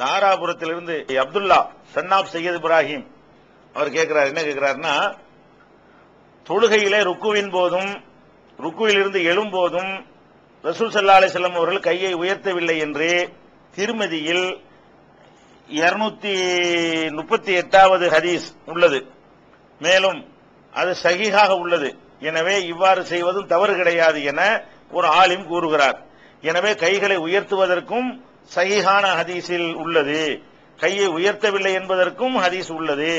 தாராபுரத்திலிருந்து Abdullah son of Syed Ibrahim. அவர் கேட்கிறார் என்ன கேட்கிறாருன்னா தொழுகையிலே ருக்குவின் போதும் ருக்குவிலிருந்து எழும்போதும் ரசூல் சல்லா அலிசல்லம் அவர்கள் கையை உயர்த்தவில்லை என்று திருமதியில் இருநூத்தி முப்பத்தி எட்டாவது ஹதீஸ் உள்ளது. மேலும் அது சகிகாக உள்ளது. எனவே இவ்வாறு செய்வதும் தவறு கிடையாது என ஒரு ஆலிம் கூறுகிறார். எனவே கைகளை உயர்த்துவதற்கும் சகிஹான ஹதீஸில் உள்ளது. கையை உயர்த்தவில்லை என்பதற்கும் ஹதீஸ் உள்ளது.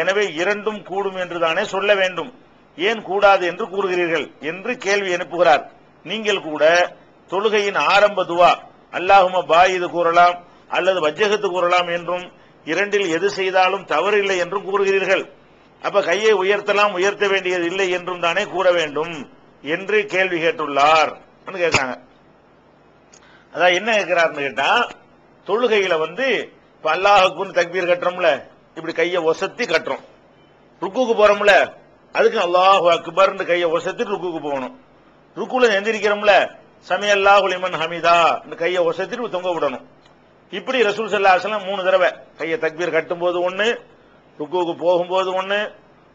எனவே இரண்டும் கூடும் என்று தானே சொல்ல வேண்டும். ஏன் கூடாது என்று கூறுகிறீர்கள் என்று கேள்வி அனுப்புகிறார் நீங்கள் கூட தொழுகையின் ஆரம்ப துவா அல்லாஹும பாயிது கூறலாம் அல்லது வஜ்ஜகத்து கூறலாம் என்றும் இரண்டில் எது செய்தாலும் தவறில்லை என்றும் கூறுகிறீர்கள். அப்ப கையை உயர்த்தலாம் உயர்த்த வேண்டியது இல்லை என்றும் தானே கூற வேண்டும் என்று கேள்வி கேட்டுள்ளார். கேட்டாங்க அதான் என்ன கேட்கிறாருன்னு கேட்டா தொழுகையில வந்து இப்ப அல்லாஹுக்குன்னு தக்பீர் கட்டுறோம்ல இப்படி கையை ஒசத்தி கட்டுறோம். ருக்குக்கு போறோம்ல அதுக்கு அல்லாஹு அக்பர்னு கையை ஒசத்தி ருக்குக்கு போகணும். ருக்குல எந்திரிக்கிறோம்ல சமி அல்லாஹு லிமன் ஹமிதா இந்த கையை ஒசத்திட்டு தொங்க விடணும். இப்படி ரசூல் சல்லா மூணு தடவை கையை தக்பீர் கட்டும் போது ஒண்ணு ருக்குவுக்கு போகும்போது ஒண்ணு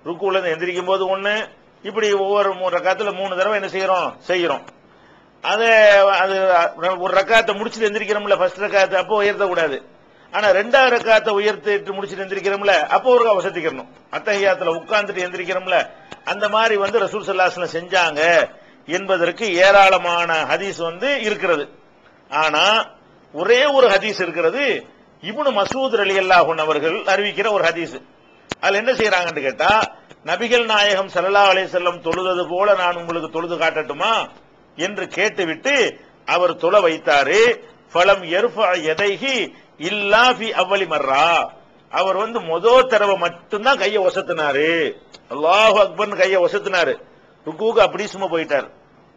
ருக்குல இருந்து எந்திரிக்கும் போது ஒண்ணு இப்படி ஒவ்வொரு மூணு ரக்காத்துல மூணு தடவை என்ன செய்யறோம்? செய்யறோம். அது அது ஒரு ரக்காத்தை முடிச்சுட்டு எந்திரிக்கிறோம்ல ஃபர்ஸ்ட் ரக்காத்தை அப்போ உயர்த்தக்கூடாது. ஆனா ரெண்டாவது ரக்காத்தை உயர்த்திட்டு முடிச்சுட்டு எந்திரிக்கிறோம்ல அப்போ ஒரு வசதிக்கணும் அத்தகையாத்துல உட்கார்ந்துட்டு எந்திரிக்கிறோம்ல அந்த மாதிரி வந்து ரசூல் சல்லாஸ்லம் செஞ்சாங்க என்பதற்கு ஏராளமான ஹதீஸ் வந்து இருக்கிறது. ஆனா ஒரே ஒரு ஹதீஸ் இருக்கிறது இவனு மசூத் அலி அல்லாஹன் அவர்கள் அறிவிக்கிற ஒரு ஹதீஸ். அதுல என்ன செய்யறாங்கன்னு கேட்டா நபிகள் நாயகம் சல்லா அலி செல்லம் தொழுதது போல நான் உங்களுக்கு தொழுது காட்டட்டுமா? என்று கேட்டுவிட்டு அவர் தொழ வைத்தாரு. பலம் எருஃபா எதைகி இல்லா பி அவ்வளி மர்றா அவர் வந்து மொதல் தடவை மட்டும்தான் கையை ஒசத்தினாரு. அல்லாஹு அக்பர்னு கையை ஒசத்தினாரு. ருக்குவுக்கு அப்படி சும்மா போயிட்டார்.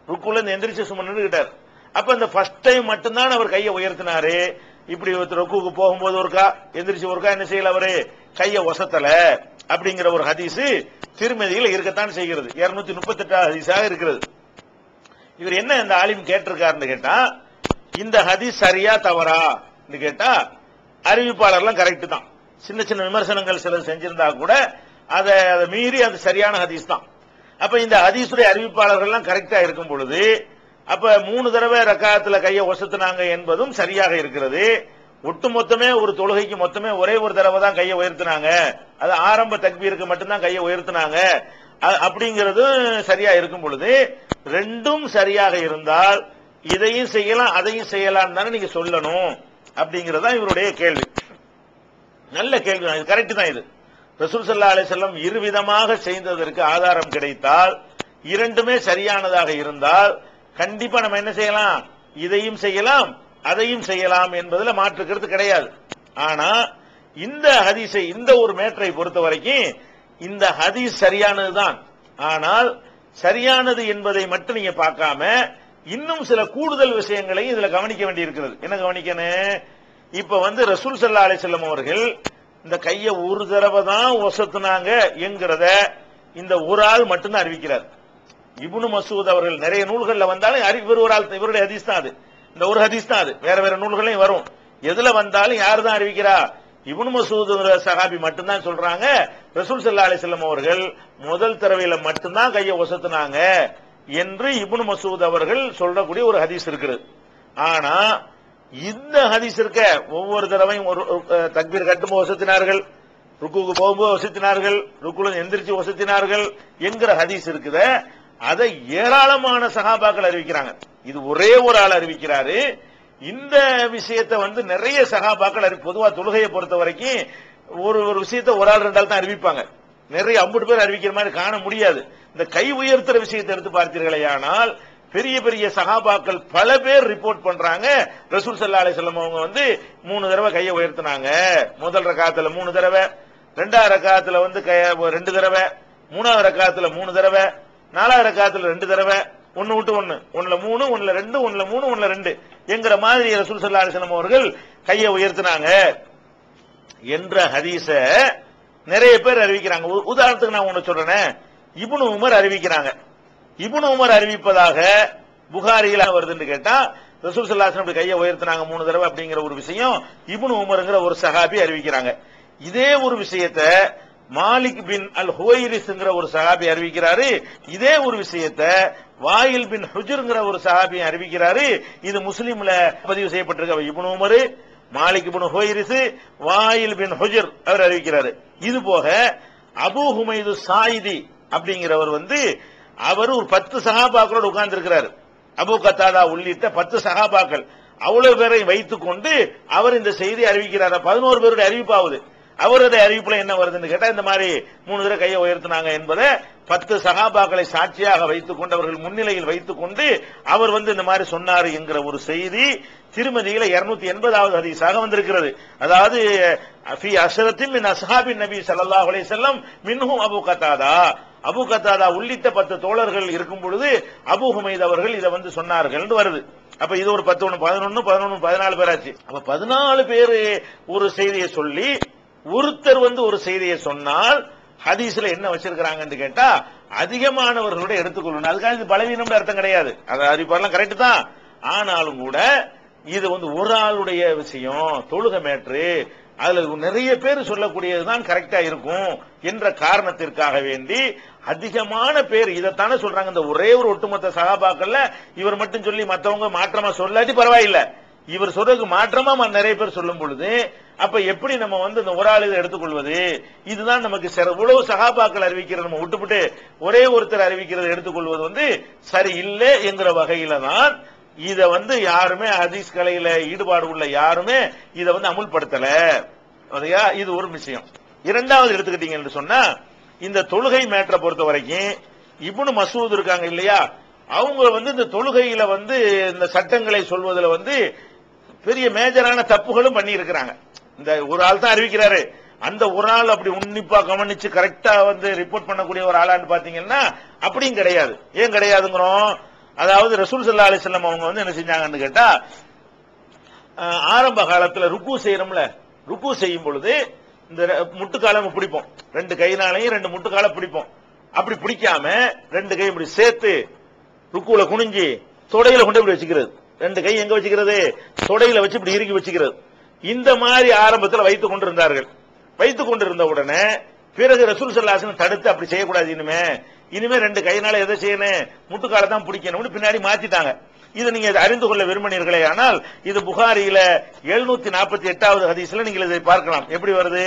ருக்குல இருந்து எந்திரிச்சு சும்மா நின்றுகிட்டார். அப்ப இந்த ஃபர்ஸ்ட் டைம் மட்டும்தான் அவர் கையை உயர்த்தினாரு. இப்படி ஒருத்தர் ருக்குவுக்கு போகும்போது ஒருக்கா எந்திரிச்சு ஒருக்கா என்ன செய்யல அவரு? கையை ஒசத்தல. அப்படிங்கிற ஒரு ஹதீஸ் திருமதியில் இருக்கத்தான் செய்கிறது. இருநூத்தி முப்பத்தி எட்டாவது ஹதீஸாக இருக்கிறது. இவர் என்ன இந்த ஆலிம் கேட்டிருக்காருன்னு கேட்டா இந்த ஹதீஸ் சரியா தவறா கேட்டா அறிவிப்பாளர்லாம் கரெக்ட் தான். சின்ன சின்ன விமர்சனங்கள் சிலர் செஞ்சிருந்தா கூட அதை அதை மீறி அது சரியான ஹதீஸ் தான். அப்ப இந்த ஹதீஸுடைய அறிவிப்பாளர்கள்லாம் கரெக்டா இருக்கும் பொழுது அப்ப மூணு தடவை ரக்காத்துல கையை ஒசத்துனாங்க என்பதும் சரியாக இருக்கிறது. ஒட்டு மொத்தமே ஒரு தொழுகைக்கு மொத்தமே ஒரே ஒரு தடவை தான் கையை உயர்த்தினாங்க. அது ஆரம்ப தக்பீருக்கு மட்டும்தான் கையை உயர்த்தினாங்க. அப்படிங்கிறது சரியா இருக்கும் பொழுது ரெண்டும் சரியாக இருந்தால் இதையும் செய்யலாம் அதையும் செய்யலாம் தானே நீங்க சொல்லணும் அப்படிங்கறதா இவருடைய கேள்வி. நல்ல கேள்வி தான் இது கரெக்ட் தான் இது. ரசூல் சல்லா அலி செல்லம் இருவிதமாக செய்ததற்கு ஆதாரம் கிடைத்தால் இரண்டுமே சரியானதாக இருந்தால் கண்டிப்பா நம்ம என்ன செய்யலாம்? இதையும் செய்யலாம் அதையும் செய்யலாம் என்பதுல மாற்றுக்கிறது கிடையாது. ஆனா இந்த ஹதிசை இந்த ஒரு மேட்டரை பொறுத்த வரைக்கும் இந்த ஹதீஸ் சரியானதுதான். ஆனால் சரியானது என்பதை மட்டும் நீங்க பார்க்காம இன்னும் சில கூடுதல் விஷயங்களையும் இதுல கவனிக்க வேண்டி இருக்கிறது என்ன கவனிக்கணும் இப்ப வந்து ரசூல் சல்லா அலி செல்லம் அவர்கள் இந்த கைய ஒரு தடவை தான் ஒசத்துனாங்க என்கிறத இந்த ஒரு ஆள் மட்டும்தான் அறிவிக்கிறார். இபுனு மசூத் அவர்கள் நிறைய நூல்கள்ல வந்தாலும் இவர் ஒரு ஆள் இவருடைய ஹதீஸ் தான் அது. இந்த ஒரு ஹதீஸ் தான் அது. வேற வேற நூல்களையும் வரும். எதுல வந்தாலும் யார் தான் அறிவிக்கிறா? இபுனு மசூத் சகாபி மட்டும்தான் சொல்றாங்க. ரசூல் சல்லா அலி செல்லம் அவர்கள் முதல் தடவையில மட்டும்தான் கையை ஒசத்துனாங்க என்று இபுனு மசூத் அவர்கள் சொல்லக்கூடிய ஒரு ஹதீஸ் இருக்கிறது. ஆனா இந்த ஹதீஸ் இருக்க ஒவ்வொரு தடவையும் ஒரு தக்பீர் கட்டும்போது ஒசத்தினார்கள் ருக்குக்கு போகும்போது வசத்தினார்கள் ருக்குல எந்திரிச்சு வசத்தினார்கள் என்கிற ஹதீஸ் இருக்குத. அதை ஏராளமான சகாபாக்கள் அறிவிக்கிறாங்க. இது ஒரே ஒரு ஆள் அறிவிக்கிறாரு. இந்த விஷயத்தை வந்து நிறைய சகாபாக்கள் பொதுவா தொழுகையை பொறுத்த வரைக்கும் ஒரு ஒரு விஷயத்தை ஒரு ஆள் ரெண்டால் தான் அறிவிப்பாங்க. நிறைய ஐம்பது பேர் அறிவிக்கிற மாதிரி காண முடியாது. இந்த கை உயர்த்துற விஷயத்தை எடுத்து பார்த்தீர்களே ஆனால் பெரிய பெரிய சகாபாக்கள் பல பேர் ரிப்போர்ட் பண்றாங்க. ரசூல் சல்லா அலி சொல்லம் அவங்க வந்து மூணு தடவை கையை உயர்த்தினாங்க. முதல் ரகாத்துல மூணு தடவை ரெண்டாவது ரகாத்துல வந்து ரெண்டு தடவை மூணாவது ரகாத்துல மூணு தடவை நாலாவது ரகாத்துல ரெண்டு தடவை ஒன்னு விட்டு ஒன்னு ஒன்னுல மூணு ஒன்னுல ரெண்டு ஒன்னுல மூணு ஒன்னுல ரெண்டு. என்கிற மாதிரி ரசூல் சல்லா அலி அவர்கள் கையை உயர்த்தினாங்க என்ற ஹதீஸ நிறைய பேர் அறிவிக்கிறாங்க. உதாரணத்துக்கு நான் ஒண்ணு சொல்றேன். இபுனு உமர் அறிவிக்கிறாங்க. இபுனு உமர் அறிவிப்பதாக புகாரியில் வருதுன்னு கேட்டா ரசூல் சல்லாசன் அப்படி கையை உயர்த்தினாங்க மூணு தடவை அப்படிங்கிற ஒரு விஷயம் இபுனு உமருங்கிற ஒரு சஹாபி அறிவிக்கிறாங்க. இதே ஒரு விஷயத்த மாலிக் பின் அல் ஹுவைரிஸ்ங்கிற ஒரு சகாபி அறிவிக்கிறாரு. இதே ஒரு விஷயத்த வாயில் பின் ஹுஜுர்ங்கிற ஒரு சகாபி அறிவிக்கிறாரு. இது முஸ்லீம்ல பதிவு செய்யப்பட்டிருக்க. இபுன் உமரு மாலிக் பின் ஹுவைரிஸ் வாயில் பின் ஹுஜர் அவர் அறிவிக்கிறாரு. இது போக அபு ஹுமைது சாயிதி அப்படிங்கிறவர் வந்து அவர் ஒரு பத்து சகாபாக்களோடு உட்கார்ந்து இருக்கிறாரு அபு கத்தாதா உள்ளிட்ட பத்து சகாபாக்கள் அவ்வளவு பேரை வைத்துக் கொண்டு அவர் இந்த செய்தி அறிவிக்கிறார். பதினோரு பேருடைய அறிவிப்பாவது. அவருடைய அறிவிப்புல என்ன வருதுன்னு கேட்டா இந்த மாதிரி மூணு தடவை கையை உயர்த்தினாங்க என்பதை பத்து சகாபாக்களை சாட்சியாக வைத்துக் கொண்டு அவர்கள் முன்னிலையில் வைத்துக் கொண்டு அவர் வந்து இந்த மாதிரி சொன்னார் என்கிற ஒரு செய்தி திருமதியில இருநூத்தி எண்பதாவது ஹதீஸாக வந்திருக்கிறது. அதாவது ஃபி அசரத்தில் மின் அஸ்ஹாபின் நபி சல்லா அலைஹி செல்லம் மின்ஹும் அபு கத்தாதா. அபு கத்தாதா உள்ளிட்ட பத்து தோழர்கள் இருக்கும் பொழுது அபு ஹுமைத் அவர்கள் இதை வந்து சொன்னார்கள் வருது. அப்ப இது ஒரு பத்து ஒன்று பதினொன்னு பதினொன்னு பதினாலு பேராச்சு. அப்ப பதினாலு பேரு ஒரு செய்தியை சொல்லி ஒருத்தர் வந்து ஒரு செய்தியை சொன்னால் ஹதீஸ்ல என்ன வச்சிருக்கிறாங்கன்னு கேட்டா அதிகமானவர்களோட எடுத்துக்கொள்ளணும். அதுக்காக இது பலவீனம் அர்த்தம் கிடையாது. அது அறிவிப்பாரெல்லாம் கரெக்ட் தான். ஆனாலும் கூட இது வந்து ஒரு ஆளுடைய விஷயம் தொழுக மேற்று அதுல நிறைய பேர் சொல்லக்கூடியதுதான் கரெக்டா இருக்கும் என்ற காரணத்திற்காக வேண்டி அதிகமான பேர் இதைத்தானே சொல்றாங்க. இந்த ஒரே ஒரு ஒட்டுமொத்த சகாபாக்கள்ல இவர் மட்டும் சொல்லி மத்தவங்க மாற்றமா சொல்லாட்டி பரவாயில்லை. இவர் சொல்றதுக்கு மாற்றமா நிறைய பேர் சொல்லும் பொழுது அப்ப எப்படி நம்ம வந்து இந்த ஒரு ஆள் இதை எடுத்துக்கொள்வது? இதுதான் நமக்கு இவ்வளவு சகாபாக்கள் அறிவிக்கிறது நம்ம விட்டுவிட்டு ஒரே ஒருத்தர் அறிவிக்கிறதை எடுத்துக்கொள்வது வந்து சரி இல்லை என்கிற வகையில தான் இத வந்து யாருமே ஹதீஸ் கலையில ஈடுபாடு உள்ள யாருமே இத வந்து அமுல்படுத்தல. அதையா இது ஒரு விஷயம். இரண்டாவது எடுத்துக்கிட்டீங்கன்னு சொன்னா இந்த தொழுகை மேட்டரை பொறுத்த வரைக்கும் இப்னு மசூத் இருக்காங்க இல்லையா? அவங்க வந்து இந்த தொழுகையில வந்து இந்த சட்டங்களை சொல்வதில் வந்து பெரிய மேஜரான தப்புகளும் பண்ணி இருக்கிறாங்க இந்த ஒரு ஆள் தான் அறிவிக்கிறாரு. அந்த ஒரு ஆள் அப்படி உன்னிப்பா கவனிச்சு கரெக்டா வந்து ரிப்போர்ட் பண்ணக்கூடிய ஒரு ஆளான்னு பாத்தீங்கன்னா அப்படியும் கிடையாது. ஏன் கிடையாதுங்கிறோம்? அதாவது ரசூல் சல்லா அலிஸ்லாம் அவங்க வந்து என்ன செஞ்சாங்கன்னு கேட்டா ஆரம்ப காலத்துல ருக்கு செய்யறோம்ல. ருக்கு செய்யும் பொழுது இந்த முட்டுக்காலம் பிடிப்போம். ரெண்டு கைனாலையும் ரெண்டு முட்டுக்காலம் பிடிப்போம். அப்படி பிடிக்காம ரெண்டு கை இப்படி சேர்த்து ருக்குல குனிஞ்சு தொடையில கொண்டு இப்படி வச்சுக்கிறது. ரெண்டு கை எங்க வச்சுக்கிறது? தொடையில வச்சு இப்படி இறுக்கி வச்சுக்கிறது. இந்த மாதிரி ஆரம்பத்தில் வைத்துக் கொண்டிருந்தார்கள். வைத்துக் கொண்டிருந்த உடனே பிறகு ரசூல் சல்லாசன் தடுத்து அப்படி செய்யக்கூடாது இனிமே. இனிமே ரெண்டு கையினால எதை செய்யணும்? முட்டுக்கால தான் பிடிக்கணும்னு பின்னாடி மாத்திட்டாங்க. இதை நீங்க அறிந்து கொள்ள விரும்பினீர்களே ஆனால் இது புகாரியில எழுநூத்தி நாற்பத்தி எட்டாவது ஹதீஸ்ல நீங்கள் இதை பார்க்கலாம். எப்படி வருது?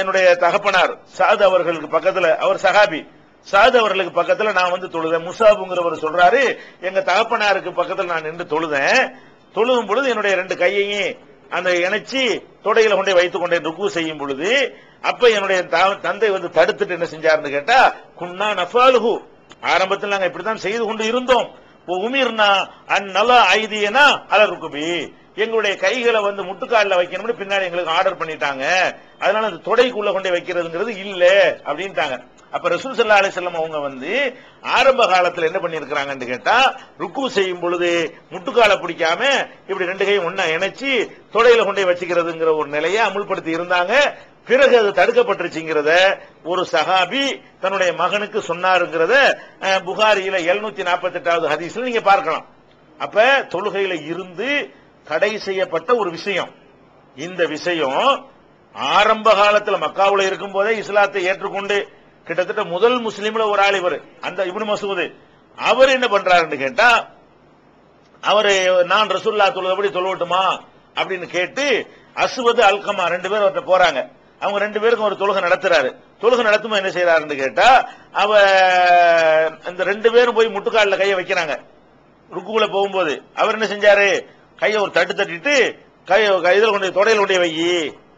என்னுடைய தகப்பனார் சாது அவர்களுக்கு பக்கத்துல அவர் சஹாபி சாது அவர்களுக்கு பக்கத்துல நான் வந்து தொழுதேன். முசாபுங்கிறவர் சொல்றாரு எங்க தகப்பனாருக்கு பக்கத்துல நான் நின்று தொழுதேன். தொழுகும் பொழுது என்னுடைய ரெண்டு கையையும் அந்த இணைச்சி தொடையில கொண்டே வைத்துக் கொண்டே ருக்கு செய்யும் பொழுது அப்ப என்னுடைய தா- தந்தை வந்து தடுத்துட்டு என்ன செஞ்சாருன்னு கேட்டா குன்னா நஃபாலுகு ஆரம்பத்தில் நாங்க இப்படித்தான் செய்து கொண்டு இருந்தோம். உமிர்னா அந்நல ஐதியனா அல ருக்குபி எங்களுடைய கைகளை வந்து முட்டுக்காலில் வைக்கணும்னு பின்னாடி எங்களுக்கு ஆர்டர் பண்ணிட்டாங்க. அதனால அந்த தொடைக்குள்ள கொண்டு வைக்கிறதுங்கிறது இல்ல அப்படின்ட்டாங்க. அப்ப ரசூல் சல்லா அலிசல்லம் அவங்க வந்து ஆரம்ப காலத்துல என்ன பண்ணிருக்கிறாங்கன்னு கேட்டா ருக்கு செய்யும் பொழுது முட்டுக்காலை பிடிக்காம இப்படி ரெண்டு கையும் ஒன்னா இணைச்சு தொடையில கொண்டு வச்சுக்கிறதுங்கிற ஒரு நிலையை அமுல்படுத்தி இருந்தாங்க. பிறகு அது தடுக்கப்பட்டுருச்சுங்கிறத ஒரு சஹாபி தன்னுடைய மகனுக்கு சொன்னாருங்கிறத அஹ், புகாரியில எழுநூத்தி நாற்பத்தி எட்டாவது ஹதீஸ்ல நீங்க பார்க்கலாம். அப்ப தொழுகையில இருந்து தடை செய்யப்பட்ட ஒரு விஷயம். இந்த விஷயம் ஆரம்ப காலத்துல மக்காவுல இருக்கும் போதே இஸ்லாத்தை ஏற்றுக்கொண்டு கிட்டத்தட்ட முதல் முஸ்லீம்ல ஒரு ஆள் இவர். அந்த இப்னு மசூது. அவர் என்ன பண்றாருன்னு கேட்டா அவரு நான் ரசூல்லா தொழுதபடி தொழுவட்டுமா அப்படின்னு கேட்டு அஸ்வது அல்கமா ரெண்டு பேரும் அவர்கிட்ட போறாங்க. அவங்க ரெண்டு பேருக்கும் ஒரு தொழுகை நடத்துறாரு. தொழுகை நடத்தும் என்ன செய்யறாருன்னு கேட்டா அவ இந்த ரெண்டு பேரும் போய் முட்டுக்காலில் கையை வைக்கிறாங்க. ருக்குல போகும்போது அவர் என்ன செஞ்சாரு? கையை ஒரு தட்டு தட்டிட்டு கையை இதில் கொண்டு தொடையில் கொண்டு வை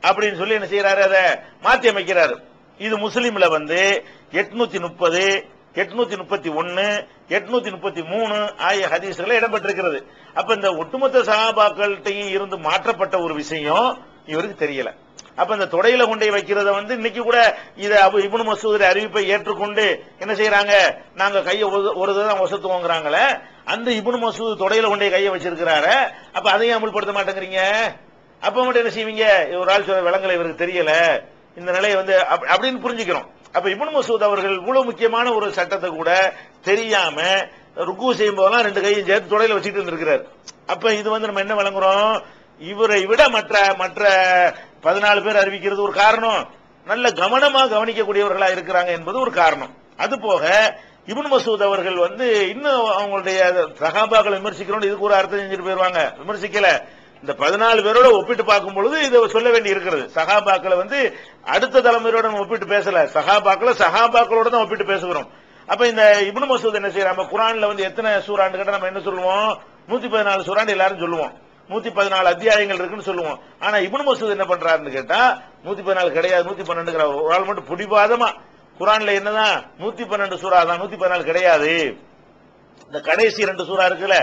அப்படின்னு சொல்லி என்ன செய்யறாரு அதை மாத்தி அமைக்கிறாரு. இது முஸ்லீம்ல வந்து எட்நூத்தி முப்பது எட்நூத்தி முப்பத்தி ஒன்னு எட்நூத்தி முப்பத்தி மூணு ஆகிய ஹதீஸ்களை இடம்பெற்றிருக்கிறது. அப்ப இந்த ஒட்டுமொத்த சகாபாக்கள்கிட்டையும் இருந்து மாற்றப்பட்ட ஒரு விஷயம் இவருக்கு தெரியல. அப்ப இந்த தொடையில கொண்டே வைக்கிறத வந்து இன்னைக்கு கூட இத இபுன் இப்னு அறிவிப்பை ஏற்றுக்கொண்டு என்ன செய்யறாங்க? நாங்க கையை ஒரு- ஒரு தான் ஒசத்துவோங்கிறாங்களே அந்த இபுன் மசூது தொடையில கொண்டே கையை வச்சிருக்கிறாரு அப்ப அதையும் அமல்படுத்த மாட்டேங்கிறீங்க? அப்ப மட்டும் என்ன செய்வீங்க? ஒரு ஆள் சொல்ற விலங்குல இவருக்கு தெரியல. இந்த நிலையை வந்து அப்- அப்படின்னு புரிஞ்சுக்கிறோம். அப்ப இப்னு மசூத் அவர்கள் இவ்வளவு முக்கியமான ஒரு சட்டத்தை கூட தெரியாம ருக்கு செய்யும் போதெல்லாம் ரெண்டு கையும் சேர்த்து தொடையில வச்சுட்டு இருந்திருக்கிறார். அப்ப இது வந்து நம்ம என்ன வழங்குறோம்? இவரை விட மற்ற மற்ற பதினாலு பேர் அறிவிக்கிறது ஒரு காரணம். நல்ல கவனமா கவனிக்கக்கூடியவர்களா இருக்கிறாங்க என்பது ஒரு காரணம். அது போக இபுன் மசூத் அவர்கள் வந்து இன்னும் அவங்களுடைய சகாபாக்களை விமர்சிக்கிறோம் இதுக்கு ஒரு அர்த்தம் செஞ்சுட்டு போயிருவாங்க. விமர்சிக்கல. இந்த பதினாலு பேரோட ஒப்பிட்டு பார்க்கும் பொழுது இதை சொல்ல வேண்டி இருக்கிறது. சகாபாக்களை வந்து அடுத்த தலைமுறையோட ஒப்பிட்டு பேசல. சகாபாக்களை சகாபாக்களோட தான் ஒப்பிட்டு பேசுகிறோம். அப்ப இந்த இப்னு மசூத் என்ன செய்யறாங்க குரான்ல வந்து எத்தனை சூறாண்டு கிட்ட நம்ம என்ன சொல்லுவோம்? நூத்தி பதினாலு சூறாண்டு எல்லாரும் சொல்லுவோம். நூத்தி பதினாலு அத்தியாயங்கள் இருக்குன்னு சொல்லுவோம். ஆனா இப்னு மசூத் என்ன பண்றாருன்னு கேட்டா நூத்தி பதினாலு கிடையாது நூத்தி பன்னெண்டுங்கிற ஒரு ஆள் மட்டும் பிடிவாதமா. குரான்ல என்னதான்? நூத்தி பன்னெண்டு சூறா தான் நூத்தி பதினாலு கிடையாது. இந்த கடைசி ரெண்டு சூறா இருக்குல்ல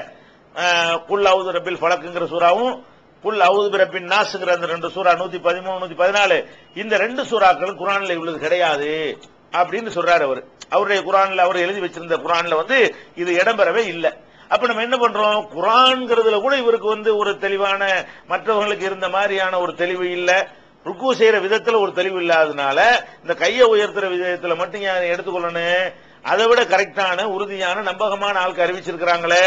குல் அவுது ரபில் ஃபலக்குங்கிற சூறாவும் குல் அவுது ரபின் நாசுங்கிற அந்த ரெண்டு சூறா நூத்தி பதிமூணு நூத்தி பதினாலு இந்த ரெண்டு சூறாக்கள் குரானில் உள்ளது கிடையாது அப்படின்னு சொல்றாரு அவர். அவருடைய குரான்ல அவர் எழுதி வச்சிருந்த குரான்ல வந்து இது இடம்பெறவே இல்லை. அப்ப நம்ம என்ன பண்றோம்? குரான்ங்கிறதுல கூட இவருக்கு வந்து ஒரு தெளிவான மற்றவங்களுக்கு இருந்த மாதிரியான ஒரு தெளிவு இல்லை. ருக்கு செய்யற விதத்துல ஒரு தெளிவு இல்லாதனால இந்த கையை உயர்த்துற விதத்துல மட்டும் எடுத்துக்கொள்ளணும்? அதை விட கரெக்டான உறுதியான நம்பகமான ஆளுக்கு அறிவிச்சிருக்கிறாங்களே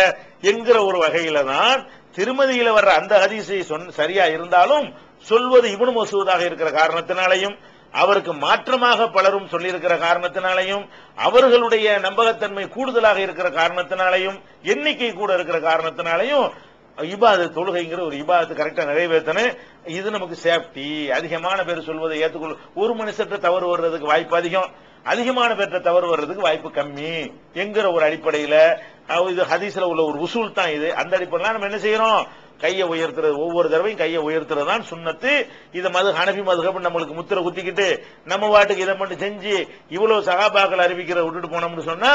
என்கிற ஒரு வகையில தான் திருமதியில வர்ற அந்த ஹதீஸை சரியா இருந்தாலும் சொல்வது இப்னு மசூதாக இருக்கிற காரணத்தினாலையும் அவருக்கு மாற்றமாக பலரும் சொல்லியிருக்கிற காரணத்தினாலையும் அவர்களுடைய நம்பகத்தன்மை கூடுதலாக இருக்கிற காரணத்தினாலையும் எண்ணிக்கை கூட இருக்கிற காரணத்தினாலையும் இபாது தொழுகைங்கிற ஒரு இபாதத்து கரெக்டா நிறைவேற்றணும் இது நமக்கு சேஃப்டி. அதிகமான பேர் சொல்வதை ஏற்றுக்கொள்ள ஒரு மனுஷத்தை தவறு வர்றதுக்கு வாய்ப்பு அதிகம். அதிகமான பேர்ட்ட தவறு வர்றதுக்கு வாய்ப்பு கம்மி என்கிற ஒரு அடிப்படையில இது ஹதீஸ்ல உள்ள ஒரு உசூல் தான் இது. அந்த அடிப்படையில நம்ம என்ன செய்யறோம்? கையை உயர்த்துறது ஒவ்வொரு தடவையும் கையை உயர்த்துறது தான் சுண்ணத்து. இதை மது ஹனபி மதுகப்பு நம்மளுக்கு முத்திரை குத்திக்கிட்டு நம்ம வாட்டுக்கு இதை மட்டும் செஞ்சு இவ்வளவு சகாபாக்கள் அறிவிக்கிற விட்டுட்டு போனோம்னு சொன்னா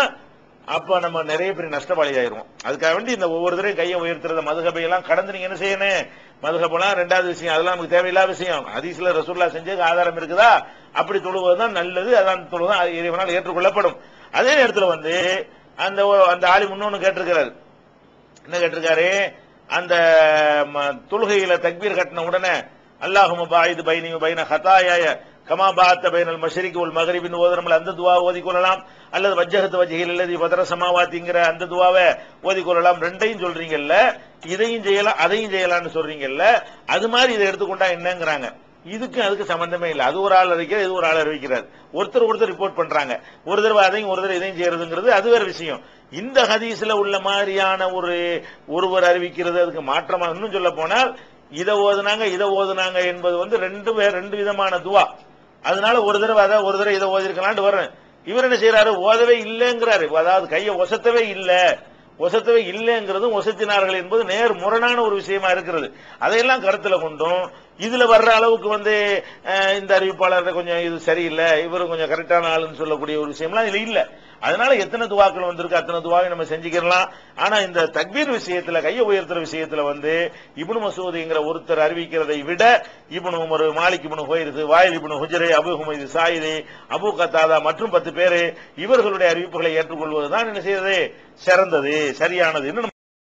அப்ப நம்ம நிறைய பேர் நஷ்டவாளி ஆயிருவோம் அதுக்காக வேண்டி இந்த ஒவ்வொரு தடவையும் கையை உயர்த்துறத மதுகபை எல்லாம் கடந்து நீங்க என்ன செய்யணும்? மதுகபெல்லாம் ரெண்டாவது விஷயம் அதெல்லாம் நமக்கு தேவையில்லாத விஷயம். ஹதீஸ்ல ரசூல்லா செஞ்சதுக்கு ஆதாரம் இருக்குதா? அப்படி தொழுவதுதான் நல்லது அதான் தொழுவதுதான் இறைவனால் ஏற்றுக்கொள்ளப்படும். அதே நேரத்துல வந்து அந்த அந்த ஆளி முன்னொன்னு கேட்டிருக்கிறாரு. என்ன கேட்டிருக்காரு? அந்த ம- தொழுகையில தக்பீர் கட்டின உடனே அல்லாஹும் பாயுது பைனி பைன ஹதாயாய கமா பாத்த பயனல் மஷரிக்கு உல் மகரிபின் ஓதுறமல் அந்த துவா ஓதிக்கொள்ளலாம். அல்லது வஜ்ஜகத்து வஜ்ஜிகள் அல்லது பதர சமாவாத்திங்கிற அந்த துவாவை ஓதிக்கொள்ளலாம். ரெண்டையும் சொல்றீங்கல்ல. இதையும் செய்யலாம் அதையும் செய்யலாம்னு சொல்றீங்கல்ல. அது மாதிரி இதை எடுத்துக்கொண்டா என்னங்கிறாங்க. இதுக்கு அதுக்கு சம்பந்தமே இல்லை. அது ஒரு ஆள் அறிவிக்கிறார் இது ஒரு ஆள் அறிவிக்கிறார். ஒருத்தர் ஒருத்தர் ரிப்போர்ட் பண்றாங்க. ஒரு தடவை அதையும் ஒரு தடவை இதையும் செய்யறதுங்கிறது அது வேற விஷயம். இந்த ஹதீஸ்ல உள்ள மாதிரியான ஒரு ஒருவர் அறிவிக்கிறது அதுக்கு மாற்றமா இன்னும் சொல்ல போனால் இதை ஓதுனாங்க இதை ஓதுனாங்க என்பது வந்து ரெண்டு ரெண்டு விதமான துவா. அதனால ஒரு தடவை அதை ஒரு தடவை இதை ஓதிருக்கலாம்னு வர்றேன். இவர் என்ன செய்யறாரு ஓதவே இல்லைங்கிறாரு. அதாவது கையை ஒசத்தவே இல்லை. ஒசத்தவே இல்லைங்கிறதும் ஒசத்தினார்கள் என்பது நேர் முரணான ஒரு விஷயமா இருக்கிறது. அதையெல்லாம் கருத்துல கொண்டும் இதுல வர்ற அளவுக்கு வந்து இந்த அறிவிப்பாளர் கொஞ்சம் இது சரியில்லை இவரு கொஞ்சம் கரெக்டான ஆளுன்னு சொல்லக்கூடிய ஒரு விஷயம்லாம் இதுல இல்லை. அதனால எத்தனை துவாக்கள் வந்திருக்கு அத்தனை துவாவை நம்ம செஞ்சுக்கலாம் ஆனா இந்த தக்பீர் விஷயத்துல கையை உயர்த்துற விஷயத்துல வந்து இபுனு மசூதிங்கிற ஒருத்தர் அறிவிக்கிறதை விட இபுனு உமர் மாலிக் இபுனு ஹோயிருது வாயில் இபுனு ஹுஜரே அபு ஹுமைது சாயிது அபு கத்தாதா மற்றும் பத்து பேரு இவர்களுடைய அறிவிப்புகளை ஏற்றுக்கொள்வதுதான் என்ன செய்யறது சிறந்தது சரியானது.